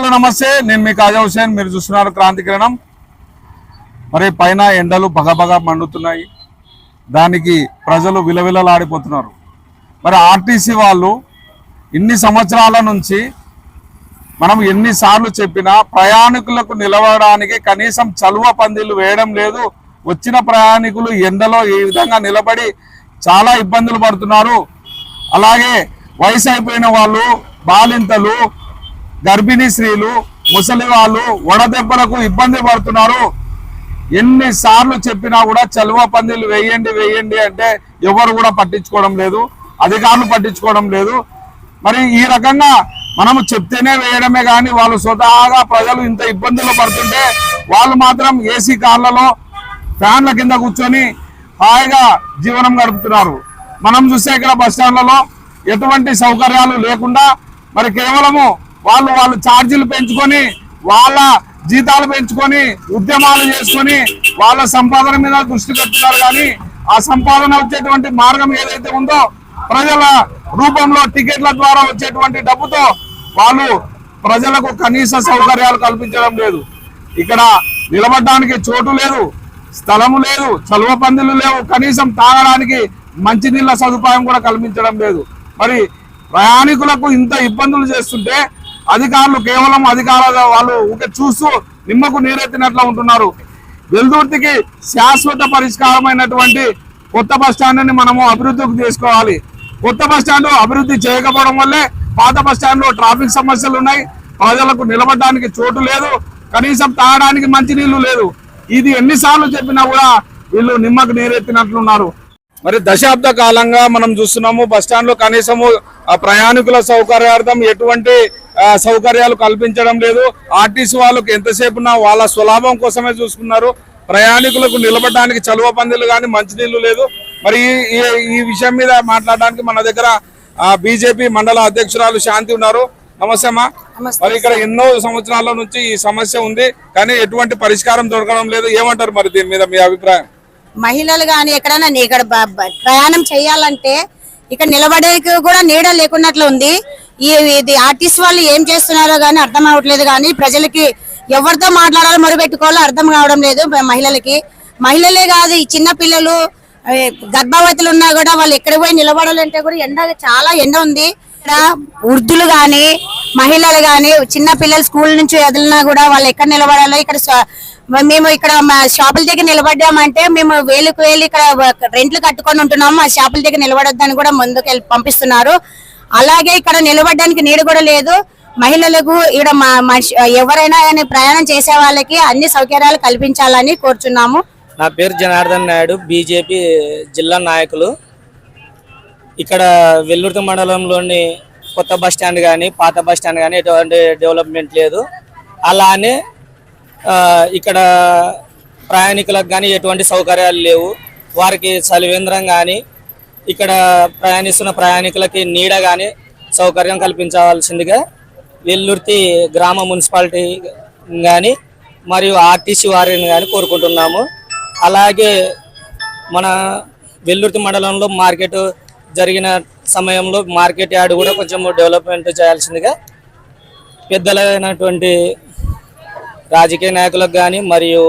Hello నమస్తే. నేను మీ కాజా హుసేన్ మీరు చూస్తున్నారు క్రాంతి కిరణం. మరి పైన ఎండలు బగబగా మండుతున్నాయి. దానికి ప్రజలు విలవిలలాడిపోతున్నారు. మరి ఆర్టీసీ వాళ్ళు ఇన్ని సంవత్సరాల నుంచి మనం ఎన్నిసార్లు చెప్పినా ప్రయాణికులకు నిలవడానికి కనీసం చలువ పందిళ్ళు వేయడం లేదు. వచ్చిన ప్రయాణికులు ఎండలో ఈ విధంగా నిలబడి చాలా ఇబ్బందులు పడుతున్నారు. అలాగే వయసు అయిపోయిన వాళ్ళు బాలింతలు గర్భిణీ స్త్రీలు ముసలి వాళ్ళు వడదెబ్బలకు ఇబ్బంది పడుతున్నారు. ఎన్నిసార్లు చెప్పినా కూడా చలువ పందిలు వేయండి వేయండి అంటే ఎవరు కూడా పట్టించుకోవడం లేదు అధికారులు పట్టించుకోవడం లేదు. మరి ఈ రకంగా మనము చెప్తేనే వేయడమే కానీ వాళ్ళు స్వతహాగా ప్రజలు ఇంత ఇబ్బందులు పడుతుంటే వాళ్ళు మాత్రం ఏసీ కార్లలో ఫ్యాన్ల కింద కూర్చొని హాయిగా జీవనం గడుపుతున్నారు. మనం చూస్తే ఇక్కడ బస్ స్టాండ్లలో ఎటువంటి సౌకర్యాలు లేకుండా మరి కేవలము వాళ్ళు వాళ్ళు ఛార్జీలు పెంచుకొని వాళ్ళ జీతాలు పెంచుకొని ఉద్యమాలు చేసుకొని వాళ్ళ సంపాదన మీద దృష్టి పెడుతున్నారు. కానీ ఆ సంపాదన వచ్చేటువంటి మార్గం ఏదైతే ఉందో ప్రజల రూపంలో టికెట్ల ద్వారా వచ్చేటువంటి డబ్బుతో వాళ్ళు ప్రజలకు కనీస సౌకర్యాలు కల్పించడం లేదు. ఇక్కడ నిలబడడానికి చోటు లేదు స్థలము లేదు చలువ పందులు లేవు. కనీసం తాగడానికి మంచినీళ్ళ సదుపాయం కూడా కల్పించడం లేదు. మరి ప్రయాణికులకు ఇంత ఇబ్బందులు చేస్తుంటే అధికారులు కేవలం అధికారుల వాళ్ళు ఊకే చూస్తూ నిమ్మకు నీరెత్తినట్లు ఉంటున్నారు. వెల్దుర్తికి శాశ్వత పరిష్కారమైనటువంటి కొత్త బస్ స్టాండ్ మనము అభివృద్ధికి చేసుకోవాలి కొత్త బస్ స్టాండ్ అభివృద్ధి చేయకపోవడం వల్లే పాత బస్ ట్రాఫిక్ సమస్యలు ఉన్నాయి. ప్రజలకు నిలబడడానికి చోటు లేదు. కనీసం తాగడానికి మంచినీళ్ళు లేదు. ఇది ఎన్నిసార్లు చెప్పినా కూడా వీళ్ళు నిమ్మకు నీరెత్తినట్లున్నారు. మరి దశాబ్ద కాలంగా మనం చూస్తున్నాము బస్ స్టాండ్లో కనీసము ప్రయాణికుల సౌకర్యార్థం ఎటువంటి సౌకర్యాలు కల్పించడం లేదు. ఆర్టీసీ వాళ్ళకు ఎంతసేపు ఉన్నా వాళ్ళ స్వలాభం కోసమే చూసుకున్నారు. ప్రయాణికులకు నిలబడడానికి చలువ పందిలు కానీ మంచినీళ్ళు లేదు. మరి ఈ- విషయం మీద మాట్లాడడానికి మన దగ్గర బీజేపీ మండల అధ్యక్షురాలు శాంతి ఉన్నారు. నమస్తే అమ్మా. మరి ఇక్కడ ఎన్నో సంవత్సరాల నుంచి ఈ సమస్య ఉంది. కానీ ఎటువంటి పరిష్కారం దొరకడం లేదు. ఏమంటారు మరి దీని మీద మీ అభిప్రాయం? మహిళలు కానీ ఎక్కడైనా ఇక్కడ ప్రయాణం చేయాలంటే ఇక్కడ నిలబడేకి కూడా నీడ లేకున్నట్లు ఉంది. ఈ ఇది ఆర్టిస్ట్ వాళ్ళు ఏం చేస్తున్నారో కానీ అర్థం అవ్వట్లేదు కానీ ప్రజలకి ఎవరితో మాట్లాడాలో మొరుపెట్టుకోవాలో అర్థం కావడం లేదు మహిళలకి. మహిళలే కాదు ఈ చిన్న పిల్లలు గర్భవతులు ఉన్నా కూడా వాళ్ళు ఎక్కడ పోయి నిలబడాలంటే కూడా ఎండ చాలా ఎండ ఉంది. ఇక్కడ వృద్ధులు గాని మహిళలు గాని చిన్న పిల్లలు స్కూల్ నుంచి వదిలినా కూడా వాళ్ళు ఎక్కడ నిలబడాలో ఇక్కడ మేము ఇక్కడ మా షాపుల దగ్గర నిలబడ్డామంటే మేము వేలుకు వేలు ఇక్కడ రెంట్లు కట్టుకొని ఉంటున్నాము ఆ షాపుల దగ్గర నిలబడొద్దని కూడా ముందుకు వెళ్ళి పంపిస్తున్నారు. అలాగే ఇక్కడ నిలబడడానికి నీడ కూడా లేదు. మహిళలకు ఇక్కడ మనిషి ఎవరైనా కానీ ప్రయాణం చేసే వాళ్ళకి అన్ని సౌకర్యాలు కల్పించాలని కోరుచున్నాము. నా పేరు జనార్దన్ నాయుడు బీజేపీ జిల్లా నాయకులు. ఇక్కడ వెల్లుర్తి మండలంలోని కొత్త బస్ స్టాండ్ కానీ పాత బస్ స్టాండ్ కానీ ఎటువంటి డెవలప్మెంట్ లేదు. అలానే ఇక్కడ ప్రయాణికులకు కానీ ఎటువంటి సౌకర్యాలు లేవు. వారికి చలివేంద్రం కానీ ఇక్కడ ప్రయాణిస్తున్న ప్రయాణికులకి నీడ కానీ సౌకర్యం కల్పించవలసిందిగా వెల్లుర్తి గ్రామ మున్సిపాలిటీ కానీ మరియు ఆర్టీసీ వారిని కానీ కోరుకుంటున్నాము. అలాగే మన వెల్లుర్తి మండలంలో మార్కెట్ జరిగిన సమయంలో మార్కెట్ యార్డ్ కూడా కొంచెం డెవలప్మెంట్ చేయాల్సిందిగా పెద్దలైనటువంటి రాజకీయ నాయకులకు కానీ మరియు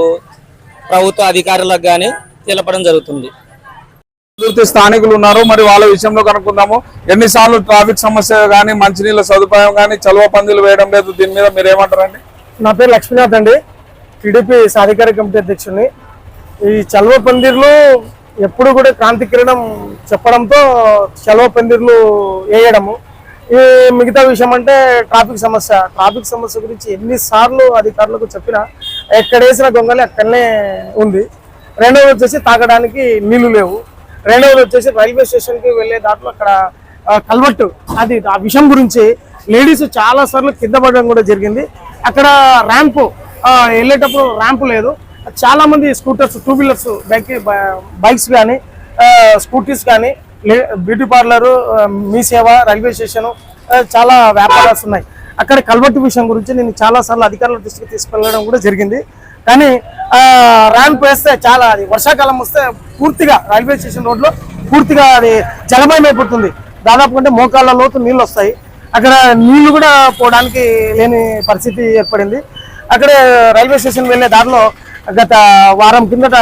ప్రభుత్వ అధికారులకు కానీ తెలపడం జరుగుతుంది. పూర్తి స్థానికులు ఉన్నారు. మరి వాళ్ళ విషయంలో కనుక్కుందాము. ఎన్నిసార్లు ట్రాఫిక్ సమస్య కానీ మంచినీళ్ళ సదుపాయం కానీ చలువ పందులు వేయడం లేదు. దీని మీద మీరు ఏమంటారండి నా పేరు లక్ష్మీనాథ్ అండి. టీడీపీ సాధికార కమిటీ అధ్యక్షుడిని. ఈ చలువ పందిర్లు ఎప్పుడు కూడా క్రాంతి కిరణం చెప్పడంతో చలువ పందిర్లు వేయడము. ఈ మిగతా విషయం అంటే ట్రాఫిక్ సమస్య. ట్రాఫిక్ సమస్య గురించి ఎన్నిసార్లు అధికారులకు చెప్పినా ఎక్కడేసిన గొంగలి అక్కడనే ఉంది. రెండవది వచ్చేసి తాగడానికి నీళ్ళు లేవు. రెండవది వచ్చేసి రైల్వే స్టేషన్కి వెళ్ళే దాంట్లో అక్కడ ఆ, కల్వట్టు అది ఆ విషయం గురించి లేడీస్ చాలా సార్లు కింద పడడం కూడా జరిగింది. అక్కడ ర్యాంపు వెళ్ళేటప్పుడు ర్యాంపు లేదు. చాలా మంది scooters two wheelers bike bikes కానీ స్కూటీస్ కానీ లే- beauty parlour Mee Seva railway station చాలా వ్యాపారాలు ఉన్నాయి అక్కడ కల్వట్టు విషయం గురించి నేను చాలా సార్లు అధికారుల దృష్టికి తీసుకెళ్ళడం కూడా జరిగింది. కానీ ర్యాంప్ వేస్తే చాలా అది వర్షాకాలం వస్తే పూర్తిగా రైల్వే స్టేషన్ రోడ్లో పూర్తిగా అది జలమయం అయిపోతుంది దాదాపు అంటే మోకాళ్ళ లోతు నీళ్ళు వస్తాయి అక్కడ నీళ్ళు కూడా పోవడానికి లేని పరిస్థితి ఏర్పడింది. అక్కడే రైల్వే స్టేషన్ వెళ్ళే దారిలో గత వారం కిందట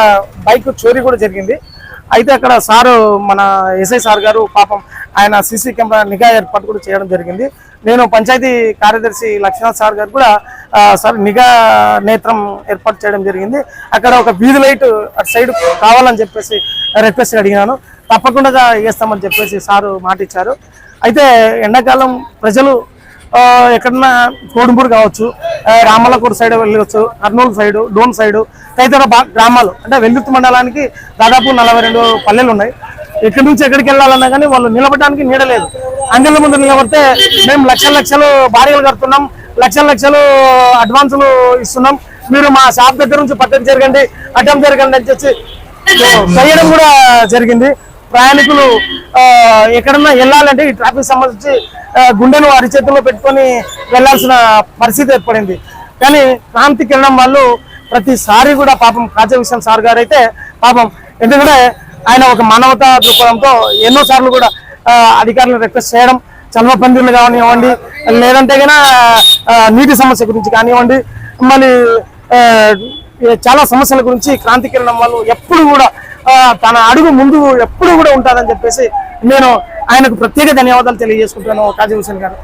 బైక్ చోరీ కూడా జరిగింది. అయితే అక్కడ సారు మన ఎస్ఐ సార్ గారు పాపం ఆయన సీసీ కెమెరా నిఘా ఏర్పాటు కూడా చేయడం జరిగింది. నేను పంచాయతీ కార్యదర్శి లక్ష్మీనాథ్ సార్ గారు కూడా సార్ నిఘా నేత్రం ఏర్పాటు చేయడం జరిగింది. అక్కడ ఒక వీధి లైట్ అటు సైడ్ కావాలని చెప్పేసి రిక్వెస్ట్ అడిగినాను. తప్పకుండా వేస్తామని చెప్పేసి సారు మాట ఇచ్చారు అయితే ఎండాకాలం ప్రజలు ఆ, ఎక్కడన్నా కోడుమూరు కావచ్చు రామలకూరు సైడ్ వెళ్ళవచ్చు కర్నూలు సైడు డోన్ సైడు తదితర బా- గ్రామాలు అంటే వెల్లుర్తి మండలానికి దాదాపు నలభై రెండు పల్లెలు ఉన్నాయి. ఎక్కడి నుంచి ఎక్కడికి వెళ్ళాలన్నా కానీ వాళ్ళు నిలబడడానికి నీడలేదు అందరి ముందు నిలబడితే మేము లక్షల లక్షలు భార్యలు కడుతున్నాం. లక్షల లక్షలు అడ్వాన్సులు ఇస్తున్నాం. మీరు మా షాప్ దగ్గర నుంచి పట్టం జరగండి అడ్డం జరగండి అని చెప్పి చేయడం కూడా జరిగింది. ప్రయాణికులు ఎక్కడన్నా వెళ్ళాలంటే ఈ ట్రాఫిక్ సంబంధించి గుండెను అరిచేతుల్లో పెట్టుకొని వెళ్ళాల్సిన పరిస్థితి ఏర్పడింది. కానీ క్రాంతి కిరణం వాళ్ళు ప్రతిసారి కూడా పాపం కాజా విశ్వం సార్ గారు అయితే పాపం ఎందుకంటే ఆయన ఒక మానవతా దృక్పథంతో ఎన్నో సార్లు కూడా అధికారులను రిక్వెస్ట్ చేయడం చల్వ పందిర్లు కానివ్వండి లేదంటే కనుక నీటి సమస్య గురించి కానివ్వండి మళ్ళీ చాలా సమస్యల గురించి క్రాంతి కిరణం వాళ్ళు ఎప్పుడు కూడా తన అడుగు ముందు ఎప్పుడు కూడా ఉంటారని చెప్పేసి నేను ఆయనకు ప్రత్యేక ధన్యవాదాలు తెలియజేసుకుంటున్నాను కాజీ హుసేన్ గారు.